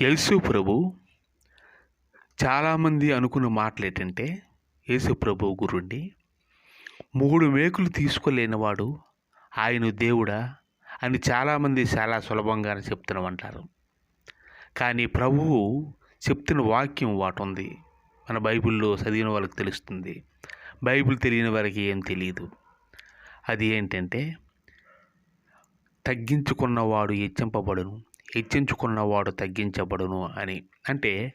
యేసు ప్రభు చాలామంది అనుకున్న మాటలు ఏంటంటే యేసు ప్రభు గురుండి మూడు మేకులు తీసుకోలేనివాడు ఆయన దేవుడా అని చాలామంది చాలా సులభంగా చెప్తున్నామంటారు కానీ ప్రభువు చెప్తున్న వాక్యం వాటి ఉంది. మన బైబిల్లో చదివిన వాళ్ళకి తెలుస్తుంది. బైబిల్ తెలియని వారికి ఏం తెలియదు అది ఏంటంటే తగ్గించుకున్నవాడు హెచ్చింపబడును. హెచ్చించుకున్నవాడు తగ్గించబడును అని. అంటే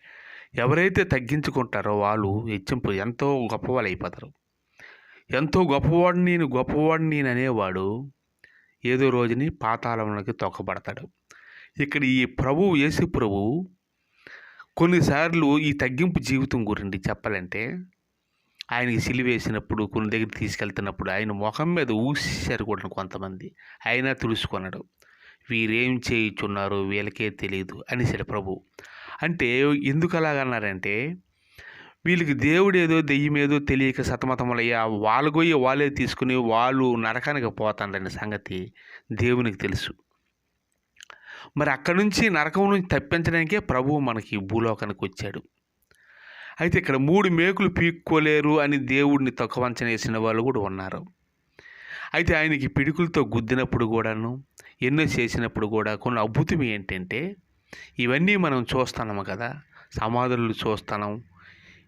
ఎవరైతే తగ్గించుకుంటారో వాళ్ళు హెచ్చింపు ఎంతో గొప్పవాళ్ళు అయిపోతారు ఎంతో గొప్పవాడిని నేను గొప్పవాడిని నేను అనేవాడు ఏదో రోజుని పాతాళంలోకి తొక్కబడతాడు ఇక్కడ ఈ ప్రభువు యేసు ప్రభువు కొన్నిసార్లు ఈ తగ్గింపు జీవితం గురించి చెప్పాలంటే ఆయనకి సిలివేసినప్పుడు కొన్ని దగ్గర తీసుకెళ్తున్నప్పుడు ఆయన ముఖం మీద ఊసేశారు కూడా కొంతమంది. అయినా తుడుచుకున్నాడు వీరేం చేయుచున్నారో వీళ్ళకే తెలియదు అనేసాడు ప్రభు. అంటే ఎందుకు అలాగన్నారంటే వీళ్ళకి దేవుడు ఏదో దెయ్యం ఏదో తెలియక సతమతములయ్యా వాళ్ళు గొయ్యి వాళ్ళే తీసుకుని వాళ్ళు నరకానికి పోతాండని సంగతి దేవునికి తెలుసు. మరి అక్కడి నుంచి నరకం నుంచి తప్పించడానికే ప్రభువు మనకి భూలోకానికి వచ్చాడు. అయితే ఇక్కడ మూడు మేకులు పీక్కోలేరు అని దేవుడిని తక్కువ అంచనా వేసిన వాళ్ళు కూడా ఉన్నారు. అయితే ఆయనకి పిడుకులతో గుద్దినప్పుడు కూడాను ఎన్నో చేసినప్పుడు కూడా కొన్ని అద్భుతం ఏంటంటే ఇవన్నీ మనం చూస్తున్నాము కదా సమాధులు చూస్తాం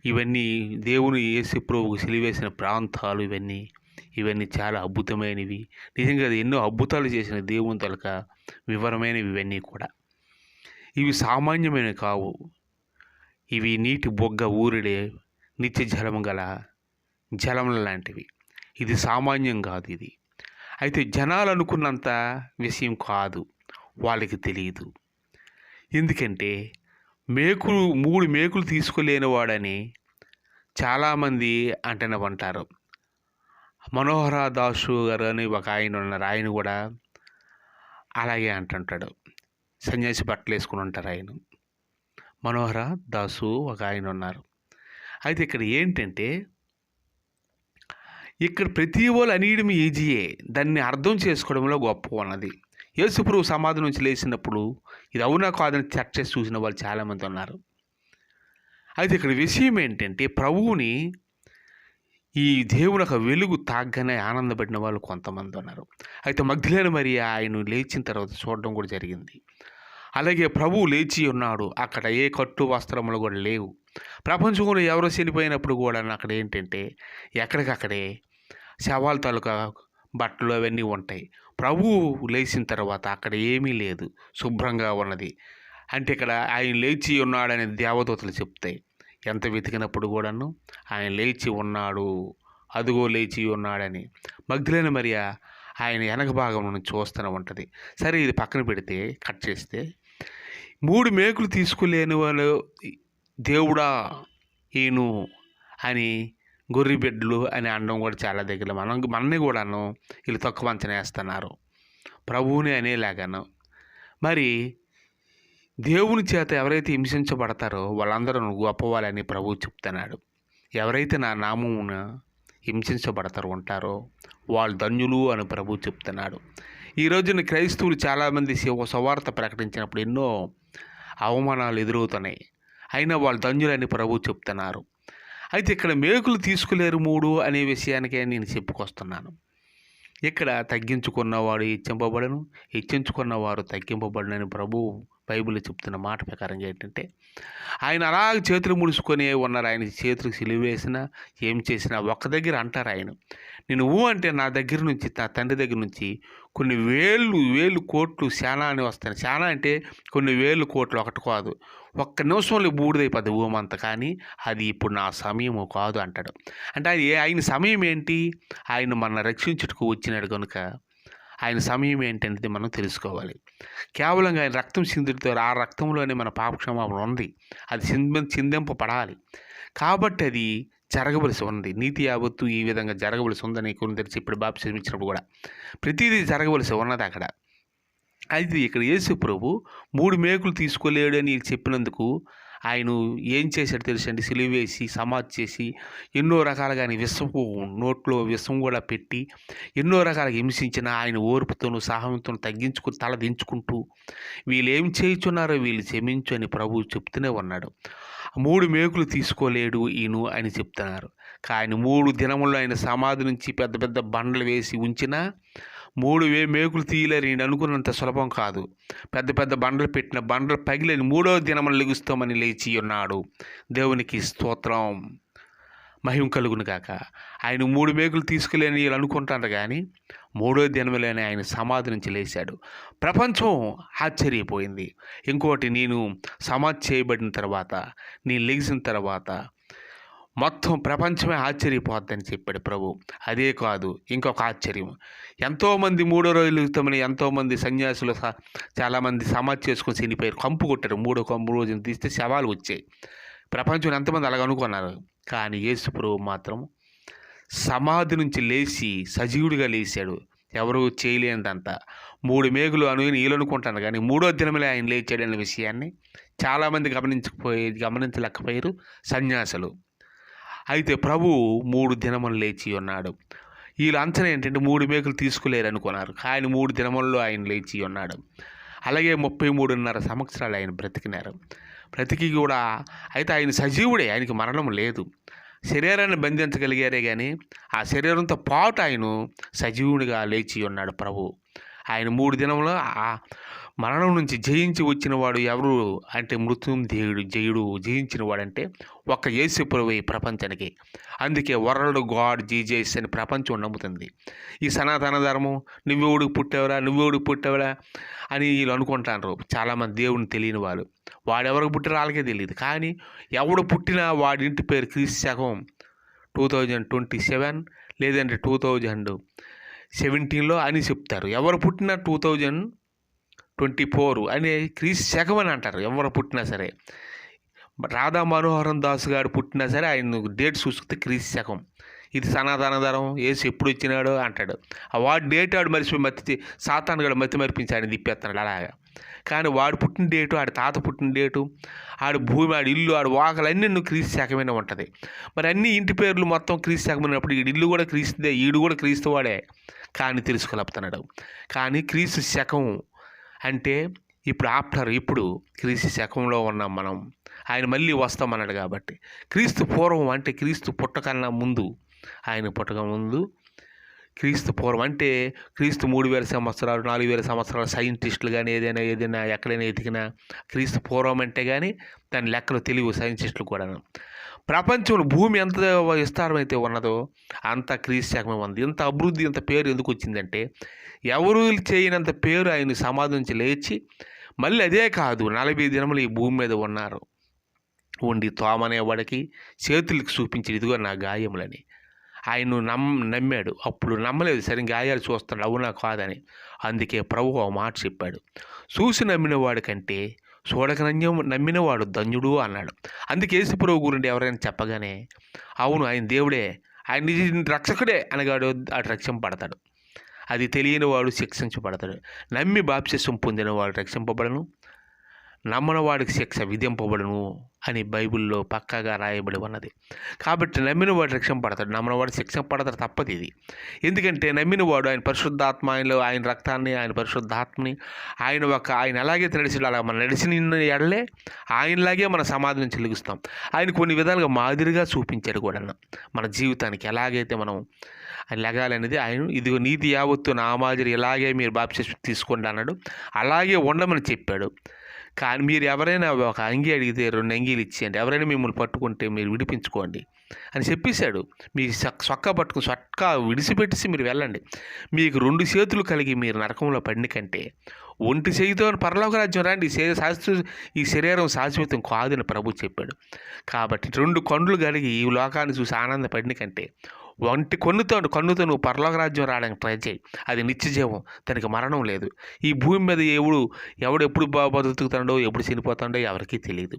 ఇవన్నీ దేవుని యేసు ప్రభుకు సిలివేసిన ప్రాంతాలు ఇవన్నీ ఇవన్నీ చాలా అద్భుతమైనవి. నిజంగా ఎన్నో అద్భుతాలు చేసిన దేవుని తలక వివరమైనవి ఇవన్నీ కూడా. ఇవి సామాన్యమైనవి కావు. ఇవి నీటి బొగ్గ ఊరిడే నిత్య జలం గల జలముల లాంటివి. ఇది సామాన్యం కాదు ఇది. అయితే జనాలు అనుకున్నంత విషయం కాదు వాళ్ళకి తెలియదు ఎందుకంటే మేకులు మూడు మేకులు తీసుకోలేని వాడని చాలామంది అంటనే ఉంటారు. మనోహర దాసు గారు అని ఒక ఆయన ఉన్నారు. ఆయన కూడా అలాగే అంటుంటాడు. సన్యాసి బట్టలు వేసుకుని ఉంటారు ఆయన. మనోహర దాసు ఒక ఆయన ఉన్నారు. అయితే ఇక్కడ ఏంటంటే ఇక్కడ ప్రతి వాళ్ళు అనియడం ఈజీయే. దాన్ని అర్థం చేసుకోవడంలో గొప్ప ఉన్నది యేసుప్రభు సమాధి నుంచి లేచినప్పుడు ఇది అవునా కాదని చర్చ చేసి చూసిన వాళ్ళు చాలామంది ఉన్నారు. అయితే ఇక్కడ విషయం ఏంటంటే ప్రభువుని ఈ దేవుని ఒక వెలుగు తాగ్గానే ఆనందపడిన వాళ్ళు కొంతమంది ఉన్నారు. అయితే మగ్ధులేని మరి ఆయన లేచిన తర్వాత చూడడం కూడా జరిగింది. అలాగే ప్రభువు లేచి ఉన్నాడు. అక్కడ ఏ కట్టు వస్త్రములు కూడా లేవు. ప్రపంచంలో ఎవరు చనిపోయినప్పుడు కూడా అక్కడ ఏంటంటే ఎక్కడికక్కడే శవాల తాలూకా బట్టలు అవన్నీ ఉంటాయి. ప్రభువు లేచిన తర్వాత అక్కడ ఏమీ లేదు. శుభ్రంగా ఉన్నది. అంటే ఇక్కడ ఆయన లేచి ఉన్నాడని దేవదూతలు చెప్తాయి. ఎంత వెతికినప్పుడు కూడాను ఆయన లేచి ఉన్నాడు. అదుగో లేచి ఉన్నాడని మగ్ధులైన మరియా ఆయన వెనక భాగం నుంచి చూస్తూనే ఉంటుంది. సరే ఇది పక్కన పెడితే కట్ చేస్తే మూడు మేకులు తీసుకోలేని వాళ్ళు దేవుడా ఈను అని గొర్రె బిడ్డలు అని అనడం కూడా చాలా దగ్గర. మనం మనని కూడాను వీళ్ళు తక్కువ అంచనా వేస్తున్నారు. ప్రభువుని అనేలాగాను. మరి దేవుని చేత ఎవరైతే హింసించబడతారో వాళ్ళందరూ గొప్పవాళ్ళని ప్రభువు చెప్తున్నాడు. ఎవరైతే నా నామమున హింసించబడతారు ఉంటారో వాళ్ళు ధన్యులు అని ప్రభు చెప్తున్నాడు. ఈ రోజున క్రైస్తవులు చాలామంది శివ సువార్త ప్రకటించినప్పుడు ఎన్నో అవమానాలు ఎదురవుతున్నాయి. అయినా వాళ్ళు ధన్యులని ప్రభు చెప్తున్నారు. అయితే ఇక్కడ మేకులు తీసుకోలేరు మూడు అనే విషయానికే నేను చెప్పుకొస్తున్నాను. ఇక్కడ తగ్గించుకున్నవాడు హెచ్చింపబడను హెచ్చించుకున్నవారు తగ్గింపబడనని ప్రభు బైబిల్ చెప్తున్న మాట ప్రకారం ఏంటంటే ఆయన అలాగ చేతులు ముడుచుకొని ఉన్నారు. ఆయన చేతులకు సిలివేసినా ఏం చేసినా ఒక్క దగ్గర అంటారు ఆయన. నేను ఊ అంటే నా దగ్గర నుంచి నా తండ్రి దగ్గర నుంచి కొన్ని వేలు వేలు కోట్లు శానా అని వస్తాయి. శానా అంటే కొన్ని వేలు కోట్లు ఒకటి కాదు. ఒక్క నిమిషంలో బూడిదైపోద్ది ఊమంతా కానీ అది ఇప్పుడు నా సమయము కాదు అంటాడు. అంటే అది ఆయన సమయం ఏంటి? ఆయన మన రక్షించుటకు వచ్చినాడు కనుక ఆయన సమయం ఏంటనేది మనం తెలుసుకోవాలి. కేవలం ఆయన రక్తం చిందుతో ఆ రక్తంలోనే మన పాపక్షమాపణ ఉంది. అది చింద చిందింపబడాలి కాబట్టి అది జరగవలసి ఉంది నీతి యావత్తు ఈ విధంగా జరగవలసి ఉందని కొన్ని తెరిచి ఇప్పుడు బాప్తిజం ఇచ్చినప్పుడు కూడా. ప్రతిదీ జరగవలసి ఉన్నది అక్కడ. అయితే ఇక్కడ యేసు ప్రభు మూడు మేకులు తీసుకోలేడు అని చెప్పినందుకు ఆయన ఏం చేశాడు తెలుసండి? సిలివేసి సమాధి చేసి ఎన్నో రకాలుగా ఆయన విషము నోట్లో విషం కూడా పెట్టి ఎన్నో రకాలుగా హింసించిన ఆయన ఓర్పుతోనూ సహనంతోనూ తగ్గించుకుని తల దించుకుంటూ వీళ్ళు ఏం చేయుచున్నారో వీళ్ళు క్షమించు అని ప్రభువు చెప్తూనే ఉన్నాడు. మూడు మేకులు తీసుకోలేడు ఈయన అని చెప్తున్నారు. కానీ మూడు దినముల్లో ఆయన సమాధి నుంచి పెద్ద పెద్ద బండలు వేసి ఉంచినా మూడు వే మేకులు తీయలేరు నేను అనుకున్నంత సులభం కాదు. పెద్ద పెద్ద బండలు పెట్టిన బండలు పగిలేని మూడో దినములు లెగుస్తామని లేచి ఉన్నాడు. దేవునికి స్తోత్రం. మహిమ కలుగును కాక ఆయన మూడు మేకులు తీసుకులేని వీళ్ళు అనుకుంటారు కానీ మూడో దినములోనే ఆయన సమాధి నుంచి లేచాడు. ప్రపంచం ఆశ్చర్యపోయింది. ఇంకోటి నేను సమాధి చేయబడిన తర్వాత నేను లెగిసిన తర్వాత మొత్తం ప్రపంచమే ఆశ్చర్యపోద్దని చెప్పాడు ప్రభు. అదే కాదు ఇంకొక ఆశ్చర్యం. ఎంతోమంది మూడో రోజులు తమని ఎంతోమంది సన్యాసులు స- చాలామంది సమాధి చేసుకొని చనిపోయారు. కంపు కొట్టారు. మూడో కంపు రోజున తీస్తే శవాలు వచ్చాయి. ప్రపంచంలో ఎంతమంది అలాగ అనుకున్నారు? కానీ యేసు ప్రభు మాత్రం సమాధి నుంచి లేచి సజీవుడిగా లేచాడు. ఎవరు చేయలేనిదంతా. మూడు మేఘలు అను నీళ్ళనుకుంటాను కానీ మూడో దినములే ఆయన లేచాడనే విషయాన్ని చాలామంది గమనించకపోయి గమనించలేకపోయారు సన్యాసులు. అయితే ప్రభు మూడు దినములు లేచి ఉన్నాడు. వీళ్ళ అంచనా ఏంటంటే మూడు మేకులు తీసుకోలేరు అనుకున్నారు కానీ మూడు దినముల్లో ఆయన లేచి ఉన్నాడు. అలాగే ముప్పై మూడున్నర సంవత్సరాలు ఆయన బ్రతికినారు. బ్రతికి కూడా అయితే ఆయన సజీవుడే ఆయనకి మరణం లేదు. శరీరాన్ని బంధించగలిగారే కానీ ఆ శరీరంతో పాటు ఆయన సజీవుడిగా లేచి ఉన్నాడు ప్రభు. ఆయన మూడు దినంలో మరణం నుంచి జయించి వచ్చిన వాడు ఎవరు అంటే మృత్యుంధేయుడు జయుడు జయించిన వాడంటే ఒక్క యేసు ఈ ప్రపంచానికి. అందుకే వరల్డ్ గాడ్ జీజేస్ అని ప్రపంచం నమ్ముతుంది. ఈ సనాతన ధర్మం నువ్వెవడికి పుట్టావురా? నువ్వెవడికి పుట్టావురా? అని వీళ్ళు అనుకుంటారు చాలామంది దేవుని తెలియని వాళ్ళు. వాడెవరికి పుట్టిన వాళ్ళకే తెలియదు. కానీ ఎవడు పుట్టినా వాడి ఇంటి పేరు క్రీస్తు శకం టూ థౌజండ్ ట్వంటీ సెవెన్ లేదంటే టూ థౌజండ్ సెవెంటీన్లో అని చెప్తారు. ఎవరు పుట్టినా టూ థౌజండ్ ట్వంటీ ఫోర్ అని క్రీస్తు శకం అని అంటారు. ఎవరు పుట్టినా సరే. రాధా మనోహరం దాస్ గారు పుట్టినా సరే ఆయన డేట్ చూసుకుంటే క్రీస్తు శకం. ఇది సనాతన ధరం ఏసు ఎప్పుడు వచ్చినాడో అంటాడు. ఆ వాడు డేట్ ఆడు మరిచి మత్తి సాతాను గడు మతి మరిపించి ఆయన తిప్పేస్తున్నాడు అలాగా. కానీ వాడు పుట్టిన డేటు ఆడి తాత పుట్టిన డేటు ఆడి భూమి ఆడి ఇల్లు ఆడి వాకలు అన్నీ నువ్వు క్రీస్తు శాఖమైన ఉంటుంది? మరి అన్ని ఇంటి పేర్లు మొత్తం క్రీస్తు శాఖమైనప్పుడు ఈ ఇల్లు కూడా క్రీస్తుదే ఈడు కూడా క్రీస్తు వాడే కానీ తెలుసుకోలేపుతున్నాడు. కానీ క్రీస్తు శకం అంటే ఇప్పుడు ఆఫ్టర్ ఇప్పుడు క్రీస్తు శకంలో ఉన్నాం మనం ఆయన మళ్ళీ వస్తామన్నాడు కాబట్టి. క్రీస్తు పూర్వం అంటే క్రీస్తు పుట్టకన్నా ముందు ఆయన పుట్టక ముందు క్రీస్తు పూర్వం అంటే క్రీస్తు మూడు వేల సంవత్సరాలు నాలుగు వేల సంవత్సరాలు సైంటిస్టులు కానీ ఏదైనా ఏదైనా ఎక్కడైనా ఎతికినా క్రీస్తు పూర్వం అంటే కానీ దాని లెక్కలు తెలియవు సైంటిస్టులు కూడా ప్రపంచంలో భూమి ఎంత విస్తారమైతే ఉన్నదో అంత క్రీస్తు ఉంది. ఇంత అభివృద్ధి ఇంత పేరు ఎందుకు వచ్చిందంటే ఎవరు చేయనంత పేరు ఆయన సమాధి నుంచి లేచి మళ్ళీ అదే కాదు నలభై దినములు ఈ భూమి మీద ఉన్నారు. ఉండి తోమనేవాడికి చేతులకు చూపించి ఇదిగో నా గాయములని. ఆయన నమ్ నమ్మాడు. అప్పుడు నమ్మలేదు. సరే గాయాలు చూస్తాడు అవునా కాదని. అందుకే ప్రభు ఆ మాట చెప్పాడు. చూసి నమ్మిన వాడి సోడకనన్యం నమ్మినవాడు ధన్యుడు అన్నాడు. అందుకే యేసుప్రభు గురించి ఎవరైనా చెప్పగానే అవును ఆయన దేవుడే ఆయన నిజ రక్షకుడే అనగాడు అటు రక్షింపబడతాడు. అది తెలియని వాడు శిక్షించబడతాడు. నమ్మి బాప్సిసం పొందిన వాడు రక్షింపబడను. నమ్మని వాడికి శిక్ష విధింపబడును అని బైబిల్లో పక్కాగా రాయబడి ఉన్నది. కాబట్టి నమ్మిన వాడు రక్షణ పడతాడు నమ్మిన శిక్ష పడతాడు తప్పదు ఇది. ఎందుకంటే నమ్మినవాడు ఆయన పరిశుద్ధాత్మ ఆయనలో ఆయన రక్తాన్ని ఆయన పరిశుద్ధాత్మని ఆయన ఒక ఆయన ఎలాగైతే నడిచాడో అలా మనం నడిచిన ఎడలే ఆయనలాగే మన సమాధిని చెలుగుస్తాం. ఆయన కొన్ని విధాలుగా మాదిరిగా చూపించాడు కూడా మన జీవితానికి ఎలాగైతే మనం ఆయన లెగాలనేది ఆయన ఇదిగో నీతి యావత్తు నా మాదిరి ఇలాగే మీరు బాప్తిస్మం తీసుకోండి అన్నాడు. అలాగే ఉండమని చెప్పాడు. కానీ మీరు ఎవరైనా ఒక అంగి అడిగితే రెండు అంగీలు ఇచ్చేయండి. ఎవరైనా మిమ్మల్ని పట్టుకుంటే మీరు విడిపించుకోండి అని చెప్పేశాడు. మీ సొక్క పట్టుకుని సొక్క విడిసిపెట్టేసి మీరు వెళ్ళండి. మీకు రెండు చేతులు కలిగి మీరు నరకంలో పడిన కంటే ఒంటి చేయితో పరలోక రాజ్యం రండి. ఈ శాశ్వత ఈ శరీరం శాశ్వతం కాదని ప్రభు చెప్పాడు. కాబట్టి రెండు కండ్లు కలిగి ఈ లోకాన్ని చూసి ఆనందపడిన కంటే వంటి కొన్నుతో కన్నుతో నువ్వు పరలోక రాజ్యం రావడానికి ట్రై చేయి. అది నిత్యజీవం దానికి మరణం లేదు. ఈ భూమి మీద ఎవడు ఎవడు ఎప్పుడు బా బతుకుతాడో ఎప్పుడు చనిపోతాడో ఎవరికీ తెలియదు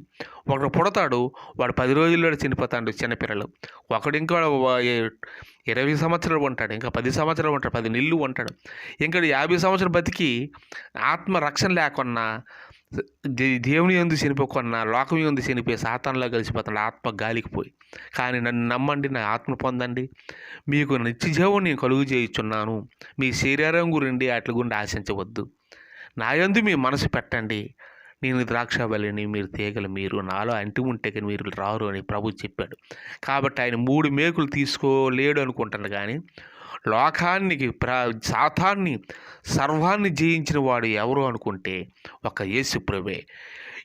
ఒకడు పుడతాడు వాడు పది రోజుల్లో చనిపోతాడు చిన్నపిల్లలు. ఒకడు ఇంకా ఇరవై సంవత్సరాలు ఉంటాడు ఇంకా పది సంవత్సరాలు ఉంటాడు పది నిల్లు ఉంటాడు. ఇంకా యాభై సంవత్సరాలు బతికి ఆత్మ రక్షణ లేకున్నా దేవుని ఎందు చనిపోకుండా లోకం ఎందు చనిపోయి సాతాన్లో కలిసిపోతాడు ఆత్మ గాలికి పోయి. కానీ నన్ను నమ్మండి నా ఆత్మ పొందండి. మీకు నిత్యజీవం నేను కలుగు చేయుచున్నాను. మీ శరీరం గురించి అట్ల గురించి ఆశించవద్దు. నా యందు మీ మనసు పెట్టండి. నేను ద్రాక్ష బలిని మీరు తీగలు మీరు నాలో అంటి ఉంటే కానీ మీరు రారు అని ప్రభు చెప్పాడు. కాబట్టి ఆయన మూడు మేకులు తీసుకోలేడు అనుకుంటాడు కానీ లోకానికి ప్ర సాతాన్ని సర్వాన్ని జయించిన వాడు ఎవరు అనుకుంటే ఒక యేసుప్రభే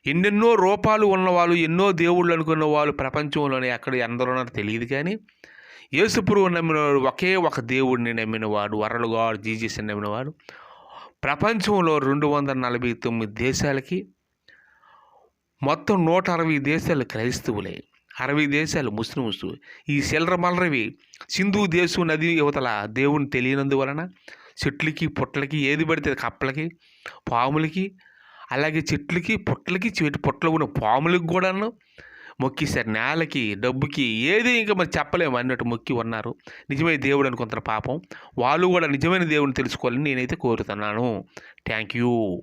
ఎన్నెన్నో రూపాలు ఉన్నవాళ్ళు ఎన్నో దేవుళ్ళు అనుకున్న వాళ్ళు ప్రపంచంలోనే ఎక్కడ ఎందరో తెలియదు కానీ యేసుప్రభు నమ్మినవాడు ఒకే ఒక దేవుడిని నమ్మినవాడు వరలు గాడు జీజస్ నమ్మినవాడు. ప్రపంచంలో రెండు వందల నలభై తొమ్మిది దేశాలకి మొత్తం నూట అరవై దేశాలు క్రైస్తవులే. అరవై దేశాలు ముస్లిమ్స్ ఈ సిల్లర మలరవి సింధు దేశం నది యువతల దేవుని తెలియనందువలన చెట్లకి పుట్లకి ఏది పడితే అది కప్పలకి పాములకి అలాగే చెట్లకి పుట్లకి చెట్టు పుట్టలు ఉన్న పాములకి కూడాను మొక్కిసారు నేలకి డబ్బుకి ఏది ఇంకా మరి చెప్పలేము అన్నట్టు మొక్కి ఉన్నారు. నిజమైన దేవుడు అనుకుంటారు పాపం. వాళ్ళు కూడా నిజమైన దేవుడిని తెలుసుకోవాలని నేనైతే కోరుతున్నాను. Thank you.